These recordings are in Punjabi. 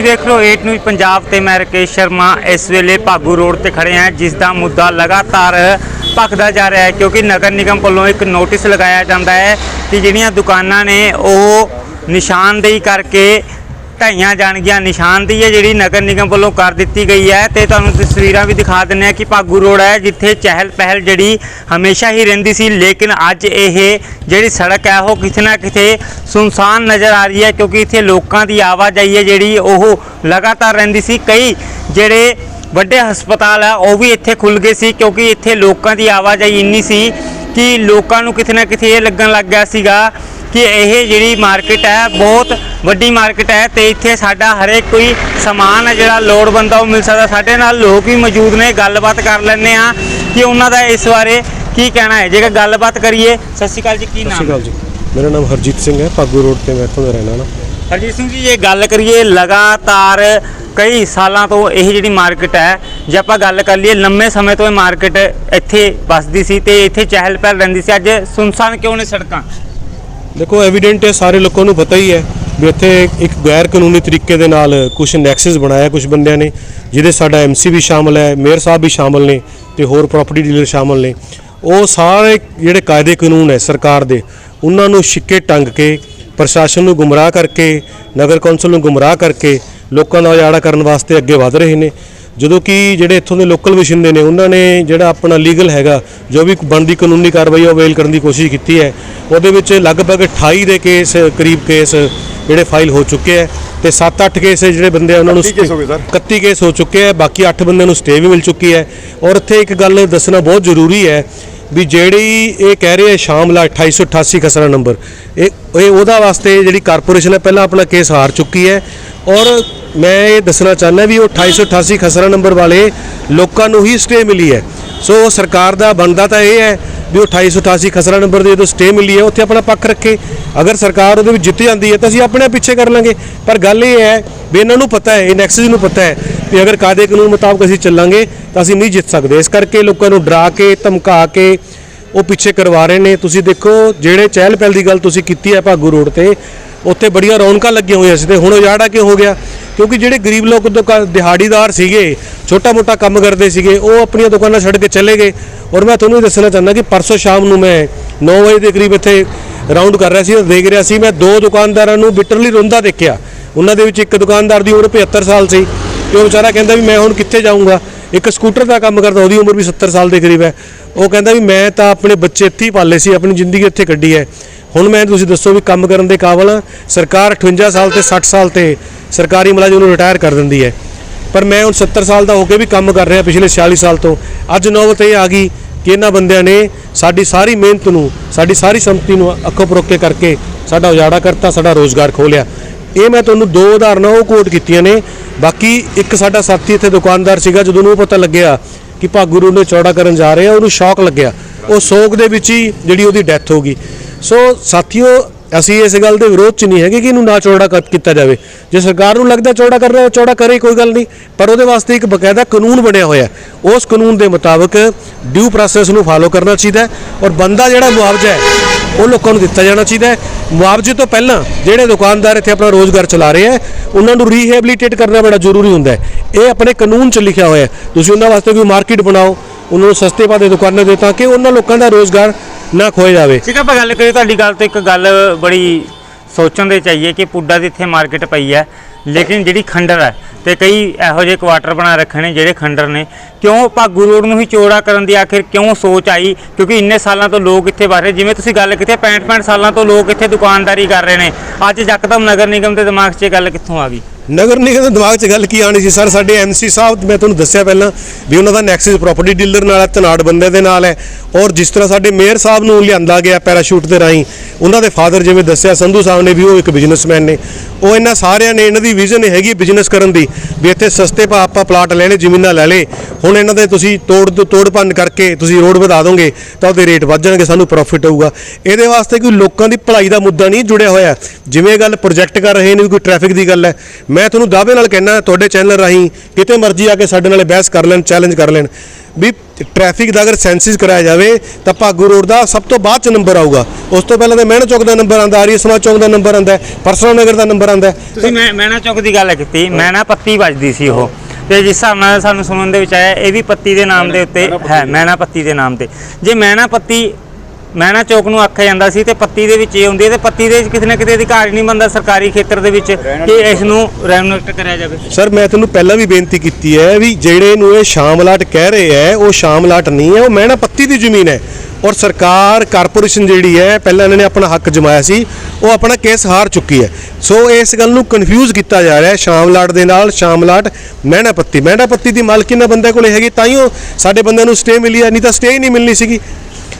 ਦੇਖ ਲਓ 8 ਨਿਊਜ਼ ਪੰਜਾਬ ਤੇ ਮੈਂ ਰਕੇਸ਼ ਸ਼ਰਮਾ ਇਸ ਵੇਲੇ ਭਾਗੂ ਰੋਡ ਤੇ ਖੜੇ ਹਾਂ, ਜਿਸ ਦਾ ਮੁੱਦਾ ਲਗਾਤਾਰ ਭਖਦਾ ਜਾ ਰਿਹਾ ਹੈ, ਕਿਉਂਕਿ ਨਗਰ ਨਿਗਮ ਵੱਲੋਂ ਇੱਕ ਨੋਟਿਸ ਲਗਾਇਆ ਜਾਂਦਾ ਹੈ ਕਿ ਜਿਹੜੀਆਂ ਦੁਕਾਨਾਂ ਨੇ ਉਹ ਨਿਸ਼ਾਨਦੇਹੀ ਕਰਕੇ ਢਾਈਆਂ ਜਾਣਗੀਆਂ ਨਿਸ਼ਾਨਦੇਹੀ ਹੈ ਜਿਹੜੀ ਨਗਰ ਨਿਗਮ ਵੱਲੋਂ ਕਰ ਦਿੱਤੀ ਗਈ ਹੈ ਤੇ ਤੁਹਾਨੂੰ ਤਸਵੀਰਾਂ ਵੀ ਦਿਖਾ ਦਿੰਦੇ ਹਾਂ ਕਿ ਭਾਗੂ ਰੋਡ ਹੈ, ਜਿੱਥੇ ਚਹਿਲ ਪਹਿਲ ਜਿਹੜੀ ਹਮੇਸ਼ਾ ਹੀ ਰਹਿੰਦੀ ਸੀ, ਲੇਕਿਨ ਅੱਜ ਇਹ ਜਿਹੜੀ ਸੜਕ ਹੈ, ਉਹ ਕਿਤੇ ਨਾ ਕਿਤੇ ਸੁਨਸਾਨ ਨਜ਼ਰ ਆ ਰਹੀ ਹੈ, ਕਿਉਂਕਿ ਇੱਥੇ ਲੋਕਾਂ ਦੀ ਆਵਾਜਾਈ ਹੈ ਜਿਹੜੀ, ਉਹ ਲਗਾਤਾਰ ਰਹਿੰਦੀ ਸੀ। ਕਈ ਜਿਹੜੇ ਵੱਡੇ ਹਸਪਤਾਲ ਆ ਉਹ ਵੀ ਇੱਥੇ ਖੁੱਲ ਗਏ ਸੀ, ਕਿਉਂਕਿ ਇੱਥੇ ਲੋਕਾਂ ਦੀ ਆਵਾਜਾਈ ਇੰਨੀ ਸੀ ਕਿ ਲੋਕਾਂ ਨੂੰ ਕਿਤੇ ਨਾ ਕਿਤੇ ਇਹ ਲੱਗਣ ਲੱਗ ਗਿਆ ਸੀਗਾ ਕਿ ਇਹ ਜਿਹੜੀ ਮਾਰਕੀਟ ਹੈ ਬਹੁਤ ਵੱਡੀ ਮਾਰਕੀਟ ਹੈ ਤੇ ਇੱਥੇ ਸਾਡਾ ਹਰੇਕ ਕੋਈ ਸਮਾਨ ਹੈ ਜਿਹੜਾ ਲੋੜਵੰਦ ਆ ਉਹ ਮਿਲ ਸਕਦਾ। ਸਾਡੇ ਨਾਲ ਲੋਕ ਵੀ ਮੌਜੂਦ ਨੇ ਗੱਲਬਾਤ ਕਰ ਲੈਂਦੇ ਆ ਕਿ ਉਹਨਾਂ ਦਾ ਇਸ ਬਾਰੇ ਕੀ ਕਹਿਣਾ ਹੈ। ਜੇਕਰ ਗੱਲਬਾਤ ਕਰੀਏ ਸਤਿ ਸ਼੍ਰੀ ਅਕਾਲ ਜੀ ਕੀ ਸਤਿ ਸ਼੍ਰੀ ਨਾਮ ਅਕਾਲ ਜੀ। ਮੇਰਾ ਨਾਮ ਹਰਜੀਤ ਸਿੰਘ ਹੈ ਪਾਗੂ ਰੋਡ ਤੇ ਮੈਂ ਇੱਥੋਂ ਦਾ ਰਹਿਣਾ ਨਾ ਹਰਜੀਤ ਸਿੰਘ ਜੀ ਇਹ ਗੱਲ ਕਰੀਏ ਲਗਾਤਾਰ ਕਈ ਸਾਲਾਂ ਤੋਂ ਇਹ ਜਿਹੜੀ ਮਾਰਕੀਟ ਹੈ ਜੇ ਆਪਾਂ ਗੱਲ ਕਰ ਲਈਏ ਲੰਮੇ ਸਮੇਂ ਤੋਂ ਇਹ ਮਾਰਕੀਟ ਇੱਥੇ ਵੱਸਦੀ ਸੀ ਤੇ ਇੱਥੇ ਚਹਿਲ ਪਹਿਲ ਰਹਿੰਦੀ ਸੀ। ਅੱਜ ਸੁਨਸਾਨ ਕਿਉਂ ਨੇ ਸੜਕਾਂ? ਦੇਖੋ ਐਵੀਡੈਂਟ ਹੈ, ਸਾਰੇ ਲੋਕਾਂ ਨੂੰ ਪਤਾ ਹੀ ਹੈ ਵੀ ਇੱਥੇ ਇੱਕ ਗੈਰ ਕਾਨੂੰਨੀ ਤਰੀਕੇ ਦੇ ਨਾਲ ਕੁਝ ਨੈਕਸਸ ਬਣਾਇਆ ਕੁਝ ਬੰਦਿਆਂ ਨੇ, ਜਿਹਦੇ ਸਾਡਾ ਐਮਸੀ ਵੀ ਸ਼ਾਮਲ ਹੈ, ਮੇਅਰ ਸਾਹਿਬ ਵੀ ਸ਼ਾਮਲ ਨੇ ਤੇ ਹੋਰ ਪ੍ਰਾਪਰਟੀ ਡੀਲਰ ਸ਼ਾਮਲ ਨੇ। ਉਹ ਸਾਰੇ ਜਿਹੜੇ ਕਾਇਦੇ ਕਾਨੂੰਨ ਹੈ ਸਰਕਾਰ ਦੇ, ਉਹਨਾਂ ਨੂੰ ਛਿੱਕੇ ਟੰਗ ਕੇ, ਪ੍ਰਸ਼ਾਸਨ ਨੂੰ ਗੁੰਮਰਾਹ ਕਰਕੇ, ਨਗਰ ਕੌਂਸਲ ਨੂੰ ਗੁੰਮਰਾਹ ਕਰਕੇ ਲੋਕਾਂ ਦਾ ਉਜਾੜਾ ਕਰਨ ਵਾਸਤੇ ਅੱਗੇ ਵਧ ਰਹੇ ਨੇ। ਜਦੋਂ ਕਿ ਜਿਹੜੇ ਇੱਥੋਂ ਦੇ ਲੋਕਲ ਵਸਿੰਦੇ ਨੇ ਉਹਨਾਂ ਨੇ ਜਿਹੜਾ ਆਪਣਾ ਲੀਗਲ ਹੈਗਾ ਜੋ ਵੀ ਬਣਦੀ ਕਾਨੂੰਨੀ ਕਾਰਵਾਈ ਉਹ ਅਵੇਲ ਕਰਨ ਦੀ ਕੋਸ਼ਿਸ਼ ਕੀਤੀ ਹੈ ਉਹਦੇ ਵਿੱਚ ਲਗਭਗ 28 ਦੇ ਕੇਸ ਕਰੀਬ ਕੇਸ ਜਿਹੜੇ ਫਾਈਲ ਹੋ ਚੁੱਕੇ ਹੈ ਤੇ 7-8 ਕੇਸ ਜਿਹੜੇ ਬੰਦੇ ਆ ਉਹਨਾਂ ਨੂੰ 31 ਕੇਸ ਹੋ ਗਏ ਸਰ। 31 ਕੇਸ ਹੋ ਚੁੱਕੇ ਹੈ ਬਾਕੀ 8 ਬੰਦਿਆਂ ਨੂੰ ਸਟੇ ਵੀ ਮਿਲ ਚੁੱਕੀ ਹੈ ਔਰ ਇੱਥੇ ਇੱਕ ਗੱਲ ਦੱਸਣਾ ਬਹੁਤ ਜ਼ਰੂਰੀ ਹੈ ਵੀ ਜਿਹੜੀ ਇਹ ਕਹਿ ਰਹੇ ਆ ਸ਼ਾਮਲਾ 2888 ਖਸਰਾ ਨੰਬਰ, ਇਹ ਇਹ ਉਹਦਾ ਵਾਸਤੇ ਜਿਹੜੀ ਕਾਰਪੋਰੇਸ਼ਨ ਹੈ, ਪਹਿਲਾਂ ਆਪਣਾ ਕੇਸ ਹਾਰ ਚੁੱਕੀ ਹੈ। ਔਰ ਮੈਂ ਇਹ ਦੱਸਣਾ ਚਾਹੁੰਦਾ ਵੀ ਉਹ 2888 ਖਸਰਾ ਨੰਬਰ ਵਾਲੇ ਲੋਕਾਂ ਨੂੰ ਹੀ ਸਟੇ ਮਿਲੀ ਹੈ। ਸੋ ਸਰਕਾਰ ਦਾ ਬਣਦਾ ਤਾਂ ਇਹ ਹੈ ਵੀ ਉਹ 2888 ਖਸਰਾ ਨੰਬਰ ਦੇ ਜਦੋਂ ਸਟੇ ਮਿਲੀ ਹੈ, ਉੱਥੇ ਆਪਣਾ ਪੱਖ ਰੱਖੇ। ਅਗਰ ਸਰਕਾਰ ਉਹਦੇ ਵਿੱਚ ਜਿੱਤ ਜਾਂਦੀ ਹੈ, ਤਾਂ ਅਸੀਂ ਆਪਣੇ ਪਿੱਛੇ ਕਰ ਲਾਂਗੇ। ਪਰ ਗੱਲ ਇਹ ਹੈ ਵੀ ਇਹਨਾਂ ਨੂੰ ਪਤਾ ਹੈ, ਇਹ ਨੈਕਸਸ ਨੂੰ ਪਤਾ ਹੈ ਵੀ ਅਗਰ ਕਾਇਦੇ ਕਾਨੂੰਨ ਮੁਤਾਬਕ ਅਸੀਂ ਚੱਲਾਂਗੇ, ਤਾਂ ਅਸੀਂ ਨਹੀਂ ਜਿੱਤ ਸਕਦੇ। ਇਸ ਕਰਕੇ ਲੋਕਾਂ ਨੂੰ ਡਰਾ ਕੇ, ਧਮਕਾ ਕੇ ਉਹ ਪਿੱਛੇ ਕਰਵਾ ਰਹੇ ਨੇ। ਤੁਸੀਂ ਦੇਖੋ, ਜਿਹੜੇ ਚਹਿਲ ਪਹਿਲ ਦੀ ਗੱਲ ਤੁਸੀਂ ਕੀਤੀ ਹੈ ਭਾਗੂ ਰੋਡ ਤੇ, ਉੱਥੇ ਬੜੀਆਂ ਰੌਣਕਾਂ ਲੱਗੀਆਂ ਹੋਈਆਂ ਸੀ ਤੇ ਹੁਣ ਉਜਾੜਾ ਕਿਉਂ ਹੋ ਗਿਆ? ਕਿਉਂਕਿ ਜਿਹੜੇ ਗਰੀਬ ਲੋਕ ਦੁਕਾ- ਦਿਹਾੜੀਦਾਰ ਸੀਗੇ, ਛੋਟਾ ਮੋਟਾ ਕੰਮ ਕਰਦੇ ਸੀਗੇ, ਉਹ ਆਪਣੀਆਂ ਦੁਕਾਨਾਂ ਛੱਡ ਕੇ ਚਲੇ ਗਏ। ਔਰ ਮੈਂ ਤੁਹਾਨੂੰ ਇਹ ਦੱਸਣਾ ਚਾਹੁੰਦਾ ਕਿ ਪਰਸੋਂ ਸ਼ਾਮ ਨੂੰ ਮੈਂ 9 ਵਜੇ ਦੇ ਕਰੀਬ ਇੱਥੇ ਰਾਉਂਡ ਕਰ ਰਿਹਾ ਸੀ ਔਰ ਦੇਖ ਰਿਹਾ ਸੀ, ਮੈਂ ਦੋ ਦੁਕਾਨਦਾਰਾਂ ਨੂੰ ਬਿਟਰਲੀ ਰੋਂਦਾ ਦੇਖਿਆ। ਉਹਨਾਂ ਦੇ ਵਿੱਚ ਇੱਕ ਦੁਕਾਨਦਾਰ ਦੀ ਉਮਰ 75 ਸਾਲ ਸੀ। ਤੇ ਉਹ ਵਿਚਾਰਾ ਕਹਿੰਦਾ ਵੀ ਮੈਂ ਹੁਣ ਕਿੱਥੇ ਜਾਊਂਗਾ? ਇੱਕ ਸਕੂਟਰ ਦਾ ਕੰਮ ਕਰਦਾ, ਉਹਦੀ ਉਮਰ ਵੀ 70 ਸਾਲ ਦੇ ਕਰੀਬ ਹੈ। ਉਹ ਕਹਿੰਦਾ ਵੀ ਮੈਂ ਤਾਂ ਆਪਣੇ ਬੱਚੇ ਇੱਥੇ ਹੀ ਪਾਲੇ ਸੀ, ਆਪਣੀ ਜ਼ਿੰਦਗੀ ਇੱਥੇ ਕੱਢੀ ਹੈ। ਹੁਣ ਮੈਂ, ਤੁਸੀਂ ਦੱਸੋ ਵੀ ਕੰਮ ਕਰਨ ਦੇ ਕਾਬਲ ਹਾਂ। ਸਰਕਾਰ 58 ਸਾਲ ਤੇ 60 ਸਾਲ ਤੇ ਸਰਕਾਰੀ ਮੁਲਾਜ਼ਮ ਨੂੰ ਰਿਟਾਇਰ ਕਰ ਦਿੰਦੀ ਹੈ। ਪਰ ਮੈਂ ਹੁਣ 70 ਸਾਲ ਦਾ ਹੋ ਕੇ ਵੀ ਕੰਮ ਕਰ ਰਿਹਾ ਪਿਛਲੇ 46 ਸਾਲ ਤੋਂ। ਅੱਜ ਨੌਬਤ ਇਹ ਆ ਗਈ ਕਿ ਇਹਨਾਂ ਬੰਦਿਆਂ ਨੇ ਸਾਡੀ ਸਾਰੀ ਮਿਹਨਤ ਨੂੰ, ਸਾਡੀ ਸਾਰੀ ਸੰਪਤੀ ਨੂੰ ਅੱਖੋਂ ਪਰੋਕੇ ਕਰਕੇ ਸਾਡਾ ਉਜਾੜਾ ਕਰਤਾ, ਸਾਡਾ ਰੋਜ਼ਗਾਰ ਖੋਲਿਆ ਇਹ ਮੈਂ ਤੁਹਾਨੂੰ ਦੋ ਉਦਾਹਰਨਾਂ ਉਹ ਕੋਟ ਕੀਤੀਆਂ ਨੇ। ਬਾਕੀ ਇੱਕ ਸਾਡਾ ਸਾਥੀ ਇੱਥੇ ਦੁਕਾਨਦਾਰ ਸੀਗਾ, ਜਦੋਂ ਨੂੰ ਪਤਾ ਲੱਗਿਆ ਕਿ ਭਾਗੂ ਨੇ ਚੌੜਾ ਕਰਨ ਜਾ ਰਹੇ ਆ ਉਹਨੂੰ ਸ਼ੌਕ ਲੱਗਿਆ। ਉਹ ਸੋਗ ਦੇ ਵਿੱਚ ਹੀ ਜਿਹੜੀ ਉਹਦੀ ਡੈਥ ਹੋ ਗਈ। ਸੋ ਸਾਥੀਓ, ਅਸੀਂ ਇਸ ਗੱਲ ਦੇ ਵਿਰੋਧ ਚ ਨਹੀਂ ਹੈਗੇ ਕਿ ਇਹਨੂੰ ਨਾ ਚੌੜਾ ਕਰ- ਕੀਤਾ ਜਾਵੇ। ਜੇ ਸਰਕਾਰ ਨੂੰ ਲੱਗਦਾ ਚੌੜਾ ਕਰ ਰਿਹਾ ਚੌੜਾ ਕਰੇ, ਕੋਈ ਗੱਲ ਨਹੀਂ। ਪਰ ਉਹਦੇ ਵਾਸਤੇ ਇੱਕ ਬਕਾਇਦਾ ਕਾਨੂੰਨ ਬਣਿਆ ਹੋਇਆ ਉਸ ਕਾਨੂੰਨ ਦੇ ਮੁਤਾਬਕ ਡਿਊ ਪ੍ਰੋਸੈਸ ਨੂੰ ਫਾਲੋ ਕਰਨਾ ਚਾਹੀਦਾ ਔਰ ਬੰਦਾ ਜਿਹੜਾ ਮੁਆਵਜ਼ਾ ਹੈ ਉਹ ਲੋਕਾਂ ਨੂੰ ਦਿੱਤਾ ਜਾਣਾ ਚਾਹੀਦਾ ਹੈ। ਮੁਆਵਜ਼ੇ ਤੋਂ ਪਹਿਲਾਂ ਜਿਹੜੇ ਦੁਕਾਨਦਾਰ ਇੱਥੇ ਆਪਣਾ ਰੋਜ਼ਗਾਰ ਚਲਾ ਰਹੇ ਹੈ, ਉਹਨਾਂ ਨੂੰ ਰੀਹੈਬਿਲਿਟੇਟ ਕਰਨਾ ਬੜਾ ਜ਼ਰੂਰੀ ਹੁੰਦਾ ਹੈ। ਇਹ ਆਪਣੇ ਕਾਨੂੰਨ 'ਚ ਲਿਖਿਆ ਹੋਇਆ ਤੁਸੀਂ ਉਹਨਾਂ ਵਾਸਤੇ ਕੋਈ ਮਾਰਕੀਟ ਬਣਾਓ, ਉਹਨਾਂ ਨੂੰ ਸਸਤੇ ਭਾਅ ਦੇ ਦੁਕਾਨਾਂ ਦੇ ਤਾਂ ਕਿ ਉਹਨਾਂ ਲੋਕਾਂ ਦਾ ਰੋਜ਼ਗਾਰ ਨਾ ਖੋਏ ਜਾਵੇ। ਠੀਕ ਆਪਾਂ ਗੱਲ ਕਰੀਏ, ਤੁਹਾਡੀ ਗੱਲ ਤੋਂ ਇੱਕ ਗੱਲ ਬੜੀ ਸੋਚਣ ਦੇ ਚਾਹੀਏ ਕਿ ਪੁੱਡਾ ਦੀ ਇੱਥੇ ਮਾਰਕੀਟ ਪਈ ਹੈ। ਲੇਕਿਨ ਜਿਹੜੀ ਖੰਡਰ ਹੈ ਤੇ ਕਈ ਇਹੋ ਜਿਹੇ ਕੁਆਟਰ ਬਣਾ ਰੱਖੇ ਨੇ ਜਿਹੜੇ ਖੰਡਰ ਨੇ, ਕਿਉਂ ਭਾਗੂ ਰੋਡ ਨੂੰ ਹੀ ਚੌੜਾ ਕਰਨ ਦੀ ਆਖਿਰ ਕਿਉਂ ਸੋਚ ਆਈ? ਕਿਉਂਕਿ ਇੰਨੇ ਸਾਲਾਂ ਤੋਂ ਲੋਕ ਇੱਥੇ ਵਸ ਰਹੇ, ਜਿਵੇਂ ਤੁਸੀਂ ਗੱਲ ਕੀਤੀ 65 65 ਸਾਲਾਂ ਤੋਂ ਲੋਕ ਇੱਥੇ ਦੁਕਾਨਦਾਰੀ ਕਰ ਰਹੇ ਨੇ। ਅੱਜ ਯਕਦਮ ਨਗਰ ਨਿਗਮ ਦੇ ਦਿਮਾਗ 'ਚ ਇਹ ਗੱਲ ਕਿੱਥੋਂ ਆ ਗਈ? ਨਗਰ ਨਿਗਮ ਦੇ ਦਿਮਾਗ 'ਚ ਗੱਲ ਕੀ ਆਣੀ ਸੀ? ਸਰ, ਸਾਡੇ ਐਮਸੀ ਸਾਹਿਬ, ਮੈਂ ਤੁਹਾਨੂੰ ਦੱਸਿਆ ਪਹਿਲਾਂ ਵੀ ਉਹਨਾਂ ਦਾ ਨੈਕਸਸ ਪ੍ਰਾਪਰਟੀ ਡੀਲਰ ਨਾਲ ਹੈ, ਧਨਾੜ ਬੰਦੇ ਦੇ ਨਾਲ ਹੈ। ਔਰ ਜਿਸ ਤਰ੍ਹਾਂ ਸਾਡੇ ਮੇਅਰ ਸਾਹਿਬ ਨੂੰ ਲਿਆਂਦਾ ਗਿਆ ਪੈਰਾਸ਼ੂਟ ਦੇ ਰਾਹੀਂ, ਉਹਨਾਂ ਦੇ ਫਾਦਰ ਜਿਵੇਂ ਦੱਸਿਆ, ਸੰਧੂ ਸਾਹਿਬ ਨੇ ਵੀ ਉਹ ਇੱਕ ਬਿਜ਼ਨਸਮੈਨ ਨੇ। ਉਹ ਇਹਨਾਂ ਸਾਰਿਆਂ ਨੇ ਇਹਨਾਂ ਦੀ ਵਿਜ਼ਨ ਹੈਗੀ ਬਿਜ਼ਨਸ ਕਰਨ ਦੀ, ਵੀ ਇੱਥੇ ਸਸਤੇ ਭਾਅ ਆਪਾਂ ਪਲਾਟ ਲੈ ਲਏ ਜ਼ਮੀਨਾਂ ਲੈ ਲਏ। ਹੁਣ ਇਹਨਾਂ ਦੇ ਤੁਸੀਂ ਤੋੜ ਤੋੜ ਭੰਨ ਕਰਕੇ ਤੁਸੀਂ ਰੋਡ ਵਧਾ ਦੋਗੇ, ਤਾਂ ਉਹਦੇ ਰੇਟ ਵੱਧ ਜਾਣਗੇ, ਸਾਨੂੰ ਪ੍ਰੋਫਿਟ ਹੋਊਗਾ। ਇਹਦੇ ਵਾਸਤੇ ਕੋਈ ਲੋਕਾਂ ਦੀ ਭਲਾਈ ਦਾ ਮੁੱਦਾ ਨਹੀਂ ਜੁੜਿਆ ਹੋਇਆ। ਜਿਵੇਂ ਗੱਲ ਪ੍ਰੋਜੈਕਟ ਕਰ ਰਹੇ ਨੇ, ਵੀ ਕੋਈ ਟ੍ਰੈਫਿਕ ਦੀ ਗੱਲ ਹੈ। ਮੈਂ ਤੁਹਾਨੂੰ ਦਾਅਵੇ ਨਾਲ ਕਹਿਣਾ ਤੁਹਾਡੇ ਚੈਨਲ ਰਾਹੀਂ ਕਿਤੇ ਮਰਜ਼ੀ ਆ ਕੇ ਸਾਡੇ ਨਾਲ ਬਹਿਸ ਕਰ ਲੈਣ ਚੈਲੰਜ ਕਰ ਲੈਣ। ਵੀ ਟ੍ਰੈਫਿਕ ਦਾ ਅਗਰ ਸੈਂਸਿਸ ਕਰਾਇਆ ਜਾਵੇ, ਤਾਂ ਭਾਗੂ ਰੋਡ ਦਾ ਸਭ ਤੋਂ ਬਾਅਦ ਚ ਨੰਬਰ ਆਊਗਾ। ਉਸ ਤੋਂ ਪਹਿਲਾਂ ਤਾਂ ਮਹਿਣਾ ਚੌਕ ਦਾ ਨੰਬਰ ਆਂਦਾ ਆਰੀਆ ਸਮਾਜ ਚੌਕ ਦਾ ਨੰਬਰ ਆਂਦਾ ਪਰਸਰਾ ਨਗਰ ਦਾ ਨੰਬਰ ਆਂਦਾ ਤੁਸੀਂ ਮੈਂ ਮੈਨਾ ਚੌਕ ਦੀ ਗੱਲ ਕੀਤੀ ਮੈਨਾ ਪੱਤੀ ਵੱਜਦੀ ਸੀ ਉਹ। ਤੇ ਜਿਸ ਹਿਸਾਬ ਨਾਲ ਸਾਨੂੰ ਸੁਣਨ ਦੇ ਵਿੱਚ ਆਇਆ, ਇਹ ਵੀ ਪੱਤੀ ਦੇ ਨਾਮ ਦੇ ਉੱਤੇ ਹੈ ਮੈਨਾ ਪੱਤੀ ਦੇ ਨਾਮ ਤੇ। ਜੇ ਮੈਨਾ ਪੱਤੀ ਮੈਨਾ ਚੌਕ ਨੂੰ ਆਖਿਆ ਜਾਂਦਾ ਸੀ ਤੇ ਪੱਤੀ ਦੇ ਵਿੱਚ ਇਹ ਹੁੰਦੀ ਹੈ ਤੇ ਪੱਤੀ ਦੇ ਵਿੱਚ ਕਿਸੇ ਨਾ ਕਿਤੇ ਅਧਿਕਾਰ ਨਹੀਂ ਬੰਦਾ ਸਰਕਾਰੀ ਖੇਤਰ ਦੇ ਵਿੱਚ ਕਿ ਇਸ ਨੂੰ ਰੈਨੋਵੇਟ ਕਰਿਆ ਜਾਵੇ। ਸਰ ਮੈਂ ਤੁਹਾਨੂੰ ਪਹਿਲਾਂ ਵੀ ਬੇਨਤੀ ਕੀਤੀ ਹੈ ਵੀ ਜਿਹੜੇ ਨੂੰ ਇਹ ਸ਼ਾਮਲਾਟ ਕਹਿ ਰਹੇ ਹੈ ਉਹ ਸ਼ਾਮਲਾਟ ਨਹੀਂ ਹੈ ਉਹ ਮਹਿਣਾ ਪੱਤੀ ਦੀ ਜ਼ਮੀਨ ਹੈ। ਔਰ ਸਰਕਾਰ ਕਾਰਪੋਰੇਸ਼ਨ ਜਿਹੜੀ ਹੈ ਪਹਿਲਾਂ ਇਹਨਾਂ ਨੇ ਆਪਣਾ ਹੱਕ ਜਮਾਇਆ ਸੀ ਉਹ ਆਪਣਾ ਕੇਸ ਹਾਰ ਚੁੱਕੀ ਹੈ। ਸੋ ਇਸ ਗੱਲ ਨੂੰ ਕਨਫਿਊਜ਼ ਕੀਤਾ ਜਾ ਰਿਹਾ ਹੈ ਸ਼ਾਮਲਾਟ ਦੇ ਨਾਲ ਸ਼ਾਮਲਾਟ ਮਹਿਣਾ ਪੱਤੀ ਮਹਿਣਾ ਪੱਤੀ ਦੀ ਮਾਲਕੀ ਨਾ ਬੰਦੇ ਕੋਲੇ ਹੈਗੀ ਤਾਂ ਹੀ ਉਹ ਸਾਡੇ ਬੰਦਿਆਂ ਨੂੰ ਸਟੇ ਮਿਲੀ ਹੈ ਨਹੀਂ ਤਾਂ ਸਟੇ ਹੀ ਨਹੀਂ ਮਿਲਣੀ ਸੀਗੀ।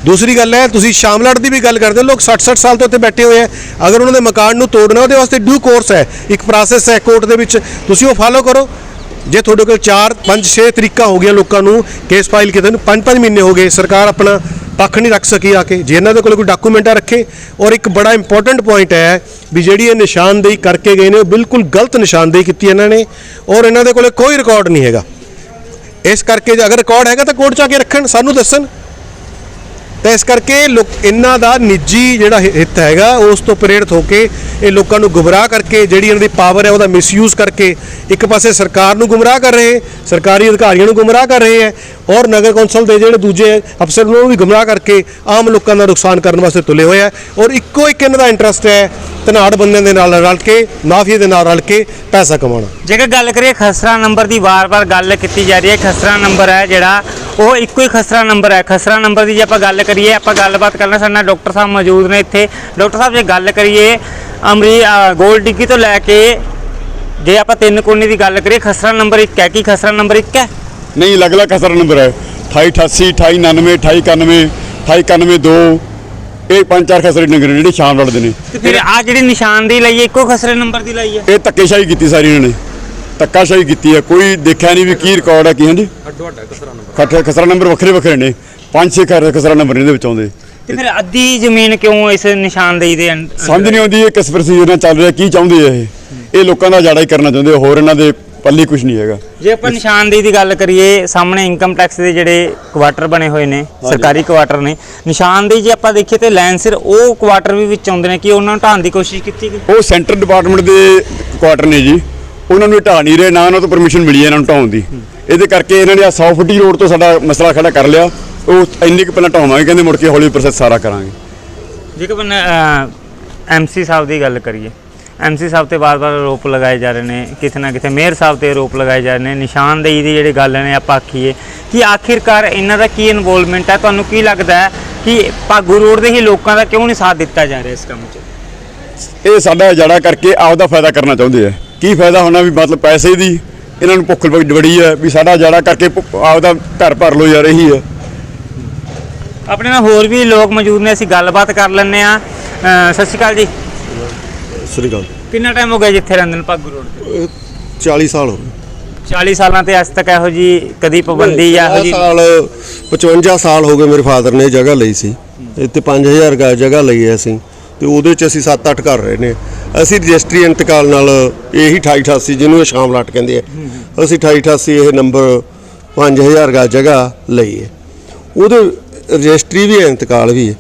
ਦੂਸਰੀ ਗੱਲ ਹੈ, ਤੁਸੀਂ ਸ਼ਾਮਲਾਟ ਦੀ ਵੀ ਗੱਲ ਕਰਦੇ ਹੋ, ਲੋਕ 60 60 ਸਾਲ ਤੋਂ ਉੱਥੇ ਬੈਠੇ ਹੋਏ ਆ। ਅਗਰ ਉਹਨਾਂ ਦੇ ਮਕਾਨ ਨੂੰ ਤੋੜਨਾ ਉਹਦੇ ਵਾਸਤੇ ਡਿਊ ਕੋਰਸ ਹੈ, ਇੱਕ ਪ੍ਰੋਸੈਸ ਹੈ ਕੋਰਟ ਦੇ ਵਿੱਚ। ਤੁਸੀਂ ਉਹ ਫਾਲੋ ਕਰੋ। ਜੇ ਤੁਹਾਡੇ ਕੋਲ 4 5 6 ਤਰੀਕਾ ਹੋ ਗਿਆ ਲੋਕਾਂ ਨੂੰ ਕੇਸ ਫਾਈਲ ਕੀਤੇ ਨੂੰ 5 5 ਮਹੀਨੇ ਹੋ ਗਏ, ਸਰਕਾਰ ਆਪਣਾ ਪੱਖ ਨਹੀਂ ਰੱਖ ਸਕੀ ਆ ਕੇ। ਜੇ ਇਹਨਾਂ ਦੇ ਕੋਲ ਕੋਈ ਡਾਕੂਮੈਂਟਾ ਰੱਖੇ, ਔਰ ਇੱਕ ਬੜਾ ਇੰਪੋਰਟੈਂਟ ਪੁਆਇੰਟ ਹੈ ਵੀ ਜਿਹੜੀ ਇਹ ਨਿਸ਼ਾਨਦੇਹੀ ਕਰਕੇ ਗਏ ਨੇ, ਉਹ ਬਿਲਕੁਲ ਗਲਤ ਨਿਸ਼ਾਨਦੇਹੀ ਕੀਤੀ ਇਹਨਾਂ ਨੇ, ਔਰ ਇਹਨਾਂ ਦੇ ਕੋਲੇ ਕੋਈ ਰਿਕਾਰਡ ਨਹੀਂ ਹੈਗਾ। ਇਸ ਕਰਕੇ ਜੇ ਅਗਰ ਰਿਕਾਰਡ ਹੈਗਾ ਤਾਂ ਕੋਰਟ ਚ ਆ ਕੇ ਰੱਖਣ, ਸਾਨੂੰ ਦੱਸਣ। ਤਾਂ ਇਸ ਕਰਕੇ ਲੋਕ ਇਹਨਾਂ ਦਾ ਨਿੱਜੀ ਜਿਹੜਾ ਹਿੱਤ ਹੈਗਾ, ਉਸ ਤੋਂ ਪ੍ਰੇਰਿਤ ਹੋ ਕੇ ਇਹ ਲੋਕਾਂ ਨੂੰ ਗੁੰਮਰਾਹ ਕਰਕੇ, ਜਿਹੜੀ ਇਹਨਾਂ ਦੀ ਪਾਵਰ ਹੈ ਉਹਦਾ ਮਿਸਯੂਜ਼ ਕਰਕੇ ਇੱਕ ਪਾਸੇ ਸਰਕਾਰ ਨੂੰ ਗੁੰਮਰਾਹ ਕਰ ਰਹੇ, ਸਰਕਾਰੀ ਅਧਿਕਾਰੀਆਂ ਨੂੰ ਗੁੰਮਰਾਹ ਕਰ ਰਹੇ ਹੈ ਔਰ ਨਗਰ ਕੌਂਸਲ ਦੇ ਜਿਹੜੇ ਦੂਜੇ ਅਫਸਰ ਨੂੰ ਵੀ ਗੁੰਮਰਾਹ ਕਰਕੇ ਆਮ ਲੋਕਾਂ ਦਾ ਨੁਕਸਾਨ ਕਰਨ ਵਾਸਤੇ ਤੁਲੇ ਹੋਏ ਹੈ ਔਰ ਇੱਕੋ ਇੱਕ ਇਹਨਾਂ ਦਾ ਇੰਟਰਸਟ ਹੈ ਧਨਾੜ ਬੰਦਿਆਂ ਦੇ ਨਾਲ ਰਲ ਕੇ ਮਾਫੀਆ ਦੇ ਨਾਲ ਰਲ ਕੇ ਪੈਸਾ ਕਮਾਉਣਾ। ਜੇਕਰ ਗੱਲ ਕਰੀਏ ਖਸਰਾ ਨੰਬਰ ਦੀ ਵਾਰ-ਵਾਰ ਗੱਲ ਕੀਤੀ ਜਾ ਰਹੀ ਹੈ ਖਸਰਾ ਨੰਬਰ ਹੈ ਜਿਹੜਾ ਉਹ ਇੱਕੋ ਹੀ ਖਸਰਾ ਨੰਬਰ ਹੈ। ਖਸਰਾ ਨੰਬਰ ਦੀ ਜੇ ਆਪਾਂ ਗੱਲ ਕਰੀਏ ਆਪਾਂ ਗੱਲਬਾਤ ਕਰਨਾ ਸਾਡੇ ਨਾਲ ਡਾਕਟਰ ਸਾਹਿਬ ਮੌਜੂਦ ਨੇ ਇੱਥੇ। ਡਾਕਟਰ ਸਾਹਿਬ ਜੇ ਗੱਲ ਕਰੀਏ ਅਮਰੀ ਗੋਲ ਡਿੱਗੀ ਤੋਂ ਲੈ ਕੇ ਜੇ ਆਪਾਂ ਤਿੰਨ ਕੋਨੇ ਦੀ ਗੱਲ ਕਰੀਏ ਖਸਰਾ ਨੰਬਰ ਇੱਕ ਹੈ ਕੀ ਖਸਰਾ ਨੰਬਰ ਇੱਕ ਹੈ? ਨਹੀਂ ਅਲੱਗ ਅਲੱਗ ਕਸਰ ਨੰਬਰ ਹੈ। 2888 2899 2891 2892 ਇਹ ਪੰਜ ਚਾਰ ਖਸਰੇ ਨੰਬਰ ਨੇ ਜਿਹੜੇ ਸ਼ਾਮ ਲੜਦੇ ਨੇ। ਤੇ ਫਿਰ ਆ ਜਿਹੜੀ ਨਿਸ਼ਾਨਦੇਹੀ ਲਈ ਹੈ ਇੱਕੋ ਖਸਰੇ ਨੰਬਰ ਦੀ ਲਈ ਹੈ? ਇਹ ਧੱਕੇਸ਼ਾਹੀ ਕੀਤੀ ਸਾਰੀ ਇਹਨਾਂ ਨੇ। ਧੱਕਾਸ਼ਾਹੀ ਕੀਤੀ ਹੈ। ਕੋਈ ਦੇਖਿਆ ਨਹੀਂ ਵੀ ਕੀ ਰਿਕਾਰਡ ਹੈ ਕੀ ਹਾਂਜੀ ਅੱਡੋ ਅੱਡਾ ਖਸਰਾ ਨੰਬਰ। ਖਸਰਾ ਨੰਬਰ ਵੱਖਰੇ ਵੱਖਰੇ ਨੇ। ਪੰਜ ਛੇ ਖਰ- ਖਸਰਾ ਨੰਬਰ ਇਹਦੇ ਵਿੱਚ ਆਉਂਦੇ ਤੇ ਫਿਰ ਅੱਧੀ ਜ਼ਮੀਨ ਕਿਉਂ ਇਸ ਨਿਸ਼ਾਨਦੇਹੀ ਦੇ ਸਮਝ ਨਹੀਂ ਆਉਂਦੀ ਇਹ ਕਿਸ ਪ੍ਰੋਸੀਜਰ ਨਾਲ ਚੱਲ ਰਿਹਾ ਕੀ ਚਾਹੁੰਦੇ ਆ ਇਹ? ਇਹ ਲੋਕਾਂ ਦਾ ਜਾੜਾ ਹੀ ਕਰਨਾ ਚਾਹੁੰਦੇ ਆ, ਹੋਰ ਇਹਨਾਂ ਦੇ ਪੱਲੇ ਕੁਝ ਨਹੀਂ ਹੈਗਾ। ਜੇ ਆਪਾਂ ਨਿਸ਼ਾਨਦੇਹੀ ਦੀ ਗੱਲ ਕਰੀਏ ਸਾਹਮਣੇ ਇਨਕਮ ਟੈਕਸ ਦੇ ਜਿਹੜੇ ਕੁਆਟਰ ਬਣੇ ਹੋਏ ਨੇ ਸਰਕਾਰੀ ਕੁਆਟਰ ਨੇ ਨਿਸ਼ਾਨਦੇਹੀ ਜੇ ਆਪਾਂ ਦੇਖੀਏ ਤੇ ਲਾਈਨ ਸਿਰ ਉਹ ਕੁਆਟਰ ਵੀ ਵਿੱਚ ਆਉਂਦੇ ਨੇ ਕਿ ਉਹਨਾਂ ਨੂੰ ਢਾਣ ਦੀ ਕੋਸ਼ਿਸ਼ ਕੀਤੀ ਗਈ? ਉਹ ਸੈਂਟਰ ਡਿਪਾਰਟਮੈਂਟ ਦੇ ਕੁਆਟਰ ਨੇ ਜੀ। ਉਹਨਾਂ ਨੂੰ ਢਾਹ ਨਹੀਂ ਰਹੇ ਨਾ ਉਹਨਾਂ ਤੋਂ ਪਰਮਿਸ਼ਨ ਮਿਲੀ ਹੈ ਇਹਨਾਂ ਨੂੰ ਢਾਉਣ ਦੀ। ਇਹਦੇ ਕਰਕੇ ਇਹਨਾਂ ਨੇ ਆ 100 ਫੁੱਟੀ ਰੋਡ ਤੋਂ ਸਾਡਾ ਮਸਲਾ ਖੜਾ ਕਰ ਲਿਆ। ਉਹ ਇੰਨੀ ਕੁ ਪਹਿਲਾਂ ਢਾਵਾਂਗੇ ਕਹਿੰਦੇ ਮੁੜ ਕੇ ਹੌਲੀ ਪ੍ਰੋਸੈਸ ਸਾਰਾ ਕਰਾਂਗੇ। ਜੇਕਰ ਐਮਸੀ ਸਾਹਿਬ ਦੀ ਗੱਲ ਕਰੀਏ ਐਮਸੀ ਸਾਹਿਬ ਤੇ ਵਾਰ-ਵਾਰ ਆਰੋਪ ਲਗਾਏ ਜਾ ਰਹੇ ਨੇ ਕਿਤੇ ਨਾ ਕਿਤੇ ਮੇਅਰ ਸਾਹਿਬ ਤੇ ਆਰੋਪ ਲਗਾਏ ਜਾ ਰਹੇ ਨੇ ਨਿਸ਼ਾਨਦੇਹੀ ਦੀ ਜਿਹੜੀ ਗੱਲ ਨੇ ਆਪਾਂ ਆਖੀਏ ਕਿ ਆਖਿਰਕਾਰ ਇਹਨਾਂ ਦਾ ਕੀ ਇਨਵੋਲਵਮੈਂਟ ਹੈ? ਤੁਹਾਨੂੰ ਕੀ ਲੱਗਦਾ ਹੈ ਕਿ ਭਾਗੂ ਰੋਡ ਦੇ ਹੀ ਲੋਕਾਂ ਦਾ ਕਿਉਂ ਨਹੀਂ ਸਾਥ ਦਿੱਤਾ ਜਾ ਰਿਹਾ ਇਸ ਕੰਮ 'ਚ? ਇਹ ਸਾਡਾ ਜੜਾ ਕਰਕੇ ਆਪਦਾ ਫਾਇਦਾ ਕਰਨਾ ਚਾਹੁੰਦੇ ਆ। ਕੀ ਫਾਇਦਾ ਹੋਣਾ ਵੀ ਮਤਲਬ ਪੈਸੇ ਦੀ? ਇਹਨਾਂ ਨੂੰ ਭੁੱਖ ਬੜੀ ਹੈ ਵੀ ਸਾਡਾ ਜੜਾ ਕਰਕੇ ਆਪਦਾ ਘਰ ਭਰ ਲੋ ਯਾਰ ਇਹੀ ਹੈ ਆਪਣੇ ਨਾਲ ਹੋਰ ਵੀ ਲੋਕ ਮੌਜੂਦ ਨੇ ਅਸੀਂ ਗੱਲਬਾਤ ਕਰ ਲੈਂਦੇ ਆ ਸਤਿ ਸ਼੍ਰੀ ਅਕਾਲ ਜੀ। ਸ੍ਰੀ ਅਕਾਲ। ਕਿੰਨਾ ਟਾਈਮ ਹੋ ਗਿਆ ਜਿੱਥੇ ਰਹਿੰਦੇ ਨੇ ਭਾਗੂ ਰੋਡ ਤੇ? 40 ਸਾਲ ਹੋ ਗਏ। 40 ਸਾਲਾਂ ਤੇ ਅੱਜ ਤੱਕ ਇਹੋ ਜੀ ਕਦੀ ਪਾਬੰਦੀ ਜਾਂ ਇਹੋ ਜੀ ਸਾਲ 55 ਸਾਲ ਹੋ ਗਏ ਮੇਰੇ ਫਾਦਰ ਨੇ ਇਹ ਜਗ੍ਹਾ ਲਈ ਸੀ। ਇੱਥੇ 5000 ਗਾ ਜਗ੍ਹਾ ਲਈ ਹੈ ਅਸੀਂ। ਤੇ ਉਹਦੇ ਚ ਅਸੀਂ 7-8 ਘਰ ਰਹੇ ਨੇ। ਅਸੀਂ ਰਜਿਸਟਰੀ ਇੰਤਕਾਲ ਨਾਲ ਇਹੀ 2888 ਜਿਹਨੂੰ ਇਹ ਸ਼ਾਮਲਾਟ ਕਹਿੰਦੇ ਆ। ਅਸੀਂ 2888 ਇਹ ਨੰਬਰ 5000 ਗਾ ਜਗ੍ਹਾ ਲਈ ਹੈ। ਉਹਦੇ ਰਜਿਸਟਰੀ ਵੀ ਹੈ ਇੰਤਕਾਲ ਵੀ ਹੈ।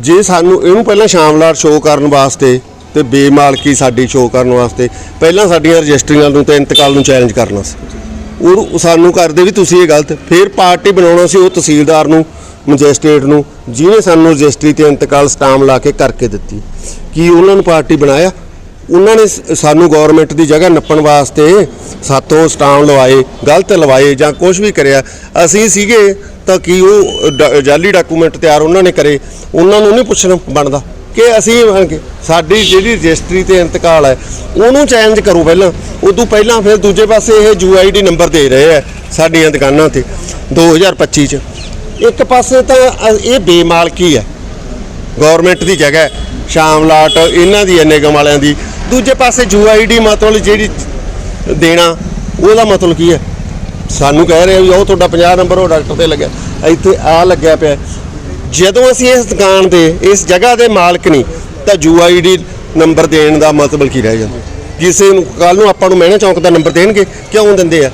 ਜੇ ਸਾਨੂੰ ਇਹਨੂੰ ਪਹਿਲਾਂ ਸ਼ਾਮਲਾਟ ਸ਼ੋਅ ਕਰਨ ਵਾਸਤੇ ਤੇ ਬੇਮਾਲਕੀ ਸਾਡੀ ਸ਼ੋਅ ਕਰਨ ਵਾਸਤੇ। ਪਹਿਲਾਂ ਸਾਡੀਆਂ ਰਜਿਸਟਰੀਆਂ ਨੂੰ ਤੇ ਇੰਤਕਾਲ ਨੂੰ ਚੈਲੰਜ ਕਰਨਾ ਸੀ। ਉਹ ਸਾਨੂੰ ਕਰਦੇ ਵੀ ਤੁਸੀਂ ਇਹ ਗਲਤ, ਫਿਰ ਪਾਰਟੀ ਬਣਾਉਣਾ ਸੀ ਉਹ ਤਹਿਸੀਲਦਾਰ ਨੂੰ ਮੈਜਿਸਟ੍ਰੇਟ ਨੂੰ, ਜਿਹਨੇ ਸਾਨੂੰ ਰਜਿਸਟਰੀ ਤੇ ਇੰਤਕਾਲ ਸਟਾਮ ਲਾ ਕੇ ਕਰਕੇ ਦਿੱਤੀ। ਕੀ ਉਹਨਾਂ ਨੂੰ ਪਾਰਟੀ ਬਣਾਇਆ? ਉਹਨਾਂ ਨੇ ਸਾਨੂੰ ਗਵਰਨਮੈਂਟ ਦੀ ਜਗ੍ਹਾ ਨੱਪਣ ਵਾਸਤੇ ਸਾਤੋਂ ਸਟਾਮ ਲਵਾਏ, ਗਲਤ ਲਵਾਏ ਜਾਂ ਕੁਝ ਵੀ ਕਰਿਆ। ਅਸੀਂ ਸੀਗੇ ਤਾਂ ਕੀ ਉਹ ਡ- ਜਾਲੀ ਡਾਕੂਮੈਂਟ ਤਿਆਰ ਉਹਨਾਂ ਨੇ ਕਰੇ? ਉਹਨਾਂ ਨੂੰ ਨਹੀਂ ਪੁੱਛਣਾ ਬਣਦਾ। ਕਿ ਅਸੀਂ ਸਾਡੀ ਜਿਹੜੀ ਰਜਿਸਟਰੀ ਤੇ ਇੰਤਕਾਲ ਹੈ, ਉਹਨੂੰ ਚੇਂਜ ਕਰੋ ਪਹਿਲਾਂ। ਉਦੋਂ ਪਹਿਲਾਂ ਫਿਰ ਦੂਜੇ ਪਾਸੇ ਇਹ ਯੂਆਈਡੀ ਨੰਬਰ ਦੇ ਰਹੇ ਆ ਸਾਡੀਆਂ ਦੁਕਾਨਾਂ ਤੇ 2025 ਚ। ਇੱਕ ਪਾਸੇ ਤਾਂ ਇਹ ਬੇਮਾਲਕੀ ਹੈ। ਗਵਰਨਮੈਂਟ ਦੀ ਜਗ੍ਹਾ ਸ਼ਾਮ ਲਾਟ, ਇਹਨਾਂ ਦੀ ਨਿਗਮ ਵਾਲਿਆਂ ਦੀ। ਦੂਜੇ ਪਾਸੇ ਯੂਆਈਡੀ ਮਤਲਬ ਜਿਹੜੀ ਦੇਣਾ, ਉਹਦਾ ਮਤਲਬ ਕੀ ਹੈ? ਸਾਨੂੰ ਕਹਿ ਰਹੇ ਆ ਵੀ ਉਹ ਤੁਹਾਡਾ 50 ਨੰਬਰ ਉਹ ਡਾਕਟਰ ਤੇ ਲੱਗਿਆ। ਇੱਥੇ ਆ ਲੱਗਿਆ ਪਿਆ। ਜਦੋਂ ਅਸੀਂ ਇਸ ਦੁਕਾਨ ਦੇ ਇਸ ਜਗ੍ਹਾ ਦੇ ਮਾਲਕ ਨਹੀਂ, ਤਾਂ ਯੂਆਈਡੀ ਨੰਬਰ ਦੇਣ ਦਾ ਮਤਲਬ ਕੀ ਰਹਿ ਜਾਂਦਾ? ਕਿਸੇ ਨੂੰ ਕੱਲ ਨੂੰ ਆਪਾਂ ਨੂੰ ਮਹਿਣਾ ਚੌਂਕ ਦਾ ਨੰਬਰ ਦੇਣਗੇ, ਕਿਉਂ ਦਿੰਦੇ ਆ?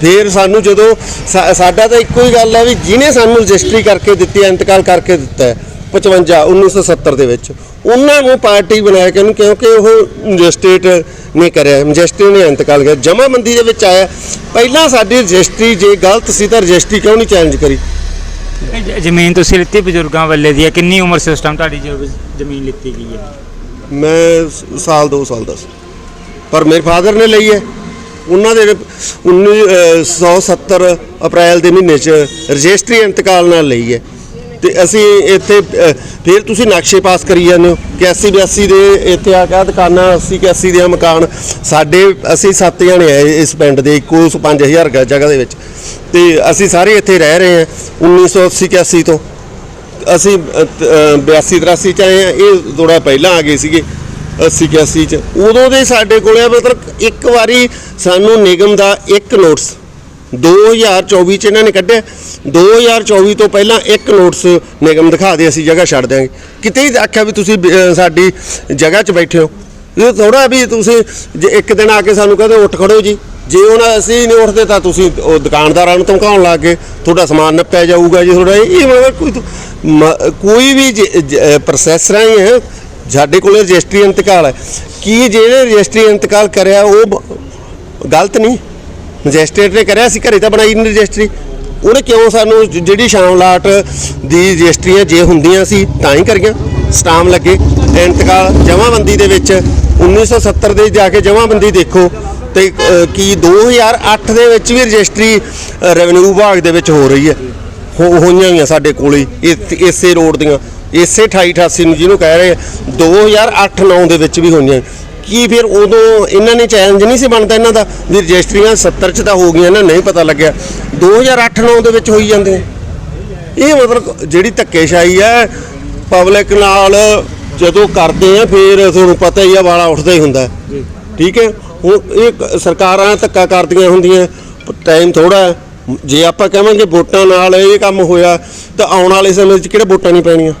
ਫਿਰ ਸਾਨੂੰ ਜਦੋਂ ਸਾ- ਸਾਡਾ ਤਾਂ ਇੱਕੋ ਹੀ ਗੱਲ ਹੈ ਵੀ ਜਿਹਨੇ ਸਾਨੂੰ ਰਜਿਸਟਰੀ ਕਰਕੇ ਦਿੱਤੀ ਹੈ ਇੰਤਕਾਲ ਕਰਕੇ ਦਿੱਤਾ ਹੈ 55 1970 ਦੇ ਵਿੱਚ, ਉਹਨਾਂ ਨੂੰ ਪਾਰਟੀ ਬਣਾਇਆ ਕਿ ਕਿਉਂਕਿ ਉਹ ਮੈਜਿਸਟ੍ਰੇਟ ਨੇ ਕਰਿਆ, ਮੈਜਿਸਟ੍ਰੇਟ ਨੇ ਇੰਤਕਾਲ ਕੀਤਾ ਜਮਾਬੰਦੀ ਦੇ ਵਿੱਚ ਆਇਆ, ਪਹਿਲਾਂ ਸਾਡੀ ਰਜਿਸਟਰੀ ਜੇ ਗਲਤ ਸੀ ਤਾਂ ਰਜਿਸਟਰੀ ਕਿਉਂ ਨਹੀਂ ਚੈਲੰਜ ਕਰੀ? ਇਹ ਜ਼ਮੀਨ ਤੁਸੀਂ ਲਿੱਤੀ ਬਜ਼ੁਰਗਾਂ ਵੱਲੇ ਦੀ ਹੈ, ਕਿੰਨੀ ਉਮਰ ਸੀ ਉਸ ਟਾਈਮ ਤੁਹਾਡੀ ਜੋ ਜ਼ਮੀਨ ਲਿੱਤੀ ਗਈ ਹੈ? ਮੈਂ ਸ- ਸਾਲ 2 ਸਾਲ ਦਾ ਸੀ। ਪਰ ਮੇਰੇ ਫਾਦਰ ਨੇ ਲਈ ਹੈ। ਉਹਨਾਂ ਦੇ 1970 ਅਪ੍ਰੈਲ ਦੇ ਮਹੀਨੇ 'ਚ ਰਜਿਸਟਰੀ ਇੰਤਕਾਲ ਨਾਲ ਲਈ ਹੈ। ਤੇ ਅਸੀਂ ਇੱਥੇ ਅ, ਫਿਰ ਤੁਸੀਂ ਨਕਸ਼ੇ ਪਾਸ ਕਰੀ ਜਾਂਦੇ ਹੋ 81 82 ਦੇ ਇੱਥੇ ਆ ਕੇ ਦੁਕਾਨਾਂ 80 81 ਦੀਆਂ ਮਕਾਨ। ਸਾਡੇ ਅਸੀਂ ਸੱਤ ਜਣੇ ਆ ਇਸ ਪਿੰਡ ਦੇ ਇੱਕੋ 5000 ਗ- ਜਗ੍ਹਾ ਦੇ ਵਿੱਚ। ਤੇ ਅਸੀਂ ਸਾਰੇ ਇੱਥੇ ਰਹਿ ਰਹੇ ਹਾਂ 1980 81 ਤੋਂ। ਅਸੀਂ 82 83 ਚ ਆਏ ਆ ਇਹ ਥੋੜਾ ਪਹਿਲਾਂ ਆ ਗਏ ਸੀਗੇ 80 81 ਚ। ਉਦੋਂ ਦੇ ਸਾਡੇ ਕੋਲੇ ਆ ਮਤਲਬ ਇੱਕ ਵਾਰੀ ਸਾਨੂੰ ਨਿਗਮ ਦਾ ਇੱਕ ਨੋਟਿਸ 2024 ਚ ਇਹਨਾਂ ਨੇ ਕੱਢਿਆ। 2024 ਤੋਂ ਪਹਿਲਾਂ ਇੱਕ ਨੋਟਿਸ ਨਿਗਮ ਦਿਖਾ ਦੇ ਅਸੀਂ ਜਗ੍ਹਾ ਛੱਡ ਦਿਆਂਗੇ। ਕਿਤੇ ਹੀ ਆਖਿਆ ਵੀ ਤੁਸੀਂ ਅਹ, ਸਾਡੀ ਜਗ੍ਹਾ 'ਚ ਬੈਠੇ ਹੋ। ਇਹ ਥੋੜਾ ਵੀ ਤੁਸੀਂ ਜੇ ਇੱਕ ਦਿਨ ਆ ਕੇ ਸਾਨੂੰ ਕਹਿੰਦੇ ਉੱਠ ਖੜੋ ਜੀ। ਜੇ ਉਹਨਾਂ ਅਸੀਂ ਨਹੀਂ ਉੱਠਦੇ ਤਾਂ ਤੁਸੀਂ ਉਹ ਦੁਕਾਨਦਾਰਾਂ ਨੂੰ ਧਮਕਾਉਣ ਲੱਗ ਗਏ। ਤੁਹਾਡਾ ਸਮਾਨ ਨੱਪਿਆ ਜਾਊਗਾ ਜੀ ਤੁਹਾਡਾ। ਇਹ ਇਹ ਮਤਲਬ ਕੋਈ ਮ- ਕੋਈ ਵੀ ਪ੍ਰੋਸੈਸ ਰਾਹੀਂ ਹੈ ਸਾਡੇ ਕੋਲ ਰਜਿਸਟਰੀ ਇੰਤਕਾਲ ਹੈ। ਕੀ ਜਿਹੜੇ ਰਜਿਸਟਰੀ ਇੰਤਕਾਲ ਕਰਿਆ ਉਹ ਬ- ਗਲਤ ਨਹੀਂ। ਮੈਜਿਸਟ੍ਰੇਟ ਨੇ ਕਰਿਆ ਸੀ ਘਰੇ ਤਾਂ ਬਣਾਈ ਨਹੀਂ ਰਜਿਸਟਰੀ। ਉਹਨੇ ਕਿਉਂ ਸਾਨੂੰ ਜ- ਜਿਹੜੀ ਸ਼ਾਮਲਾਟ ਦੀ ਰਜਿਸਟਰੀਆਂ ਜੇ ਹੁੰਦੀਆਂ ਸੀ ਤਾਂ ਹੀ ਕਰੀਆਂ। ਸਟਾਮ ਲੱਗੇ। ਇੰਤਕਾਲ ਜਮਾਬੰਦੀ ਦੇ ਵਿੱਚ 1970 ਦੇ ਜਾ ਕੇ ਜਮਾਬੰਦੀ ਦੇਖੋ ਤੇ ਅ, ਕੀ 2008 ਦੇ ਵਿੱਚ ਵੀ ਰਜਿਸਟਰੀ ਰੈਵਨਿਊ ਵਿਭਾਗ ਦੇ ਵਿੱਚ ਹੋ ਰਹੀ ਹੈ। ਹੋ ਹੋਈਆਂ ਹੀ ਆ ਸਾਡੇ ਕੋਲੇ ਇਸ- ਇਸੇ ਰੋਡ ਦੀਆਂ। ਇਸੇ 28 88 ਨੂੰ ਜਿਹਨੂੰ ਕਹਿ ਰਹੇ ਆ 2008 9 ਦੇ ਵਿੱਚ ਵੀ ਹੋਈਆਂ। ਕੀ ਫਿਰ ਉਦੋਂ ਇਹਨਾਂ ਨੇ ਚੈਲੰਜ ਨਹੀਂ ਸੀ ਬਣਦਾ ਇਹਨਾਂ ਦਾ? ਵੀ ਰਜਿਸਟਰੀਆਂ 70 ਚ ਤਾਂ ਹੋ ਗਈਆਂ ਨਾ ਨਹੀਂ ਪਤਾ ਲੱਗਿਆ। 2008 9 ਦੇ ਵਿੱਚ ਹੋਈ ਜਾਂਦੇ ਇਹ ਮਤਲਬ ਜਿਹੜੀ ਧੱਕੇਸ਼ਾਹੀ ਹੈ ਪਬਲਿਕ ਨਾਲ ਜਦੋਂ ਕਰਦੇ ਆ ਫਿਰ ਤੁਹਾਨੂੰ ਪਤਾ ਹੀ ਆ ਵਾਲਾ ਉੱਠਦਾ ਹੀ ਹੁੰਦਾ। ਠੀਕ ਹੈ? ਹੁਣ ਇਹ ਸਰਕਾਰਾਂ ਧੱਕਾ ਕਰਦੀਆਂ ਹੁੰਦੀਆਂ ਟਾਈਮ ਥੋੜਾ ਜੇ ਆਪਾਂ ਕਹਾਂਗੇ ਵੋਟਾਂ ਨਾਲ ਇਹ ਕੰਮ ਹੋਇਆ ਤਾਂ ਆਉਣ ਵਾਲੇ ਸਮੇਂ ਵਿੱਚ ਕਿਹੜੇ ਵੋਟਾਂ ਨਹੀਂ ਪੈਣੀਆਂ?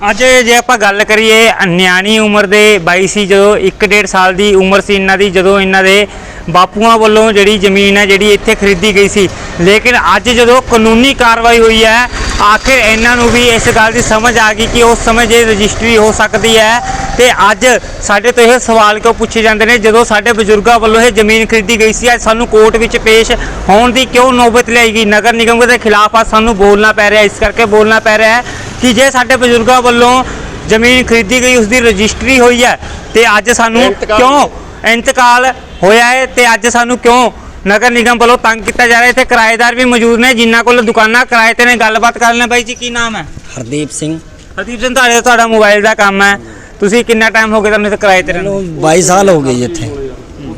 ਅੱਜ ਜੇ ਆਪਾਂ ਗੱਲ ਕਰੀਏ ਨਿਆਣੀ ਉਮਰ ਦੇ ਬਾਈ ਸੀ, ਜਦੋਂ 1.5 ਸਾਲ ਦੀ ਉਮਰ ਸੀ, ਇਹਨਾਂ ਦੀ, ਜਦੋਂ ਇਹਨਾਂ ਦੇ ਬਾਪੂਆਂ ਵੱਲੋਂ ਜਿਹੜੀ ਜ਼ਮੀਨ ਹੈ ਜਿਹੜੀ ਇੱਥੇ ਖਰੀਦੀ ਗਈ ਸੀ। ਲੇਕਿਨ ਅੱਜ ਜਦੋਂ ਕਾਨੂੰਨੀ ਕਾਰਵਾਈ ਹੋਈ ਹੈ ਆਖਿਰ ਇਹਨਾਂ ਨੂੰ ਵੀ ਇਸ ਗੱਲ ਦੀ ਸਮਝ ਆ ਗਈ ਕਿ ਉਸ ਸਮੇਂ ਜੇ ਰਜਿਸਟਰੀ ਹੋ ਸਕਦੀ ਹੈ ਤੇ ਅੱਜ ਸਾਡੇ ਤੋਂ ਇਹ ਸਵਾਲ ਕਿਉਂ ਪੁੱਛੇ ਜਾਂਦੇ ਨੇ ਜਦੋਂ ਸਾਡੇ ਬਜ਼ੁਰਗਾਂ ਵੱਲੋਂ ਇਹ ਜ਼ਮੀਨ ਖਰੀਦੀ ਗਈ ਸੀ ਅੱਜ ਸਾਨੂੰ ਕੋਰਟ ਵਿੱਚ ਪੇਸ਼ ਹੋਣ ਦੀ ਕਿਉਂ ਨੌਬਤ ਲਿਆਈ ਗਈ? ਨਗਰ ਨਿਗਮ ਦੇ ਖਿਲਾਫ ਅੱਜ ਸਾਨੂੰ ਬੋਲਣਾ ਪੈ ਰਿਹਾ ਇਸ ਕਰਕੇ ਬੋਲਣਾ ਪੈ ਰਿਹਾ ਹੈ ਕਿ ਜੇ ਸਾਡੇ ਬਜ਼ੁਰਗਾਂ ਵੱਲੋਂ ਜ਼ਮੀਨ ਖਰੀਦੀ ਗਈ ਉਸ ਦੀ ਰਜਿਸਟਰੀ ਹੋਈ ਹੈ ਤੇ ਅੱਜ ਸਾਨੂੰ ਕਿਉਂ ਇੰਤਕਾਲ ਹੋਇਆ ਹੈ ਤੇ ਅੱਜ ਸਾਨੂੰ ਕਿਉਂ ਨਗਰ ਨਿਗਮ ਵੱਲੋਂ ਤੰਗ ਕੀਤਾ ਜਾ ਰਿਹਾ ਇੱਥੇ ਕਿਰਾਏਦਾਰ ਵੀ ਮੌਜੂਦ ਨੇ ਜਿਨ੍ਹਾਂ ਕੋਲ ਦੁਕਾਨਾਂ ਕਿਰਾਏ ਤੇ ਨੇ ਗੱਲਬਾਤ ਕਰ ਲੈਣਾ। ਬਾਈ ਜੀ ਕੀ ਨਾਮ ਹੈ? ਹਰਦੀਪ ਸਿੰਘ। ਹਰਦੀਪ ਸਿੰਘ ਤੁਹਾਡੇ ਤੁਹਾਡਾ ਮੋਬਾਈਲ ਦਾ ਕੰਮ ਹੈ। ਤੁਸੀਂ ਕਿੰਨਾ ਟਾਈਮ ਹੋ ਗਿਆ ਤੁਹਾਨੂੰ ਇੱਥੇ ਕਿਰਾਏ ਤੇ ਰਹਿੰਦੇ ਮੈਨੂੰ 22 ਸਾਲ ਹੋ ਗਏ ਜੀ ਇੱਥੇ।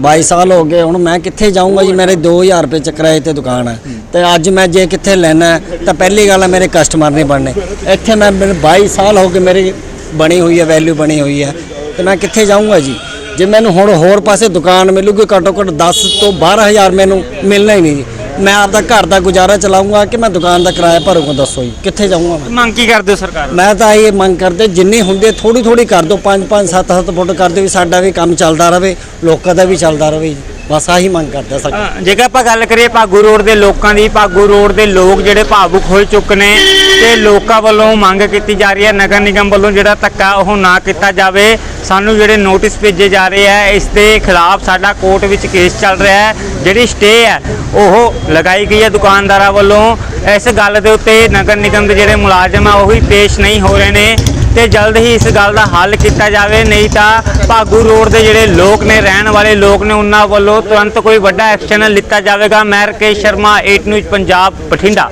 22 ਸਾਲ ਹੋ ਗਏ ਹੁਣ ਮੈਂ ਕਿੱਥੇ ਜਾਊਂਗਾ ਜੀ? ਮੇਰੇ 2000 ਰੁਪਏ ਚ ਕਿਰਾਏ ਤੇ ਦੁਕਾਨ ਹੈ। ਤੇ ਅੱਜ ਮੈਂ ਜੇ ਕਿੱਥੇ ਲੈਣਾ ਤਾਂ ਪਹਿਲੀ ਗੱਲ ਹੈ ਮੇਰੇ ਕਸਟਮਰ ਨਹੀਂ ਬਣਨੇ। ਇੱਥੇ ਮੈਂ ਮੈਨੂੰ 22 ਸਾਲ ਹੋ ਗਏ ਮੇਰੀ ਬਣੀ ਹੋਈ ਹੈ ਵੈਲਿਊ ਬਣੀ ਹੋਈ ਹੈ। ਤੇ ਮੈਂ ਕਿੱਥੇ ਜਾਊਂਗਾ ਜੀ? ਜੇ ਮੈਨੂੰ ਹੁਣ ਹੋਰ ਪਾਸੇ ਦੁਕਾਨ ਮਿਲੂਗੀ ਘੱਟੋ ਘੱਟ 10 ਤੋਂ 12000 ਮੈਨੂੰ ਮਿਲਣਾ ਹੀ ਨਹੀਂ ਜੀ ਮੈਂ ਆਪਦਾ ਘਰ ਦਾ ਗੁਜ਼ਾਰਾ ਚਲਾਊਂਗਾ ਕਿ ਮੈਂ ਦੁਕਾਨ ਦਾ ਕਿਰਾਇਆ ਭਰੂੰਗਾ ਦੱਸੋ ਜੀ ਕਿੱਥੇ ਜਾਊਂਗਾ ਮੈਂ ਮੰਗ ਕੀ ਕਰਦੇ ਹੋ ਸਰਕਾਰ? ਮੈਂ ਤਾਂ ਇਹ ਮੰਗ ਕਰਦੇ ਜਿੰਨੇ ਹੁੰਦੇ ਥੋੜੀ ਥੋੜੀ ਕਰ ਦਿਓ 5 5 7 7 ਫੁੱਟ ਕਰ ਦਿਓ ਵੀ ਸਾਡਾ ਵੀ ਕੰਮ ਚੱਲਦਾ ਰਵੇ ਲੋਕਾਂ ਦਾ ਵੀ ਚੱਲਦਾ ਰਵੇ ਜੀ। ਬਸ ਆਹੀ ਮੰਗ ਕਰਦਾ ਸਕ ਅ, ਜੇਕਰ ਆਪਾਂ ਗੱਲ ਕਰੀਏ ਭਾਗੂ ਰੋਡ ਦੇ ਲੋਕਾਂ ਦੀ ਭਾਗੂ ਰੋਡ ਦੇ ਲੋਕ ਜਿਹੜੇ ਭਾਵੁਕ ਹੋ ਚੁੱਕੇ ਨੇ ਤੇ ਲੋਕਾਂ ਵੱਲੋਂ ਮੰਗ ਕੀਤੀ ਜਾ ਰਹੀ ਹੈ, ਨਗਰ ਨਿਗਮ ਵੱਲੋਂ ਜਿਹੜਾ ਧੱਕਾ ਉਹ ਨਾ ਕੀਤਾ ਜਾਵੇ। ਸਾਨੂੰ ਜਿਹੜੇ ਨੋਟਿਸ ਭੇਜੇ ਜਾ ਰਹੇ ਹੈ, ਇਸ ਦੇ ਖਿਲਾਫ ਸਾਡਾ ਕੋਰਟ ਵਿੱਚ ਕੇਸ ਚੱਲ ਰਿਹਾ ਹੈ। ਜਿਹੜੀ ਸਟੇ ਹੈ, ਉਹ ਲਗਾਈ ਗਈ ਹੈ ਦੁਕਾਨਦਾਰਾਂ ਵੱਲੋਂ। ਇਸ ਗੱਲ ਦੇ ਉੱਤੇ ਨਗਰ ਨਿਗਮ ਦੇ ਜਿਹੜੇ ਮੁਲਾਜ਼ਮ ਆ, ਉਹ ਵੀ ਪੇਸ਼ ਨਹੀਂ ਹੋ ਰਹੇ ਨੇ। ਤੇ ਜਲਦ ਹੀ ਇਸ ਗੱਲ ਦਾ ਹੱਲ ਕੀਤਾ ਜਾਵੇ, ਨਹੀਂ ਤਾਂ ਭਾਗੂ ਰੋਡ ਦੇ ਜਿਹੜੇ ਲੋਕ ਨੇ, ਰਹਿਣ ਵਾਲੇ ਲੋਕ ਨੇ, ਉਹਨਾਂ ਵੱਲੋਂ ਤੁਰੰਤ ਕੋਈ ਵੱਡਾ ਐਕਸ਼ਨ ਲਿੱਤਾ ਜਾਵੇਗਾ। ਮੈਂ ਰਕੇਸ਼ ਸ਼ਰਮਾ 8 ਨਿਊਜ਼ ਪੰਜਾਬ, ਬਠਿੰਡਾ।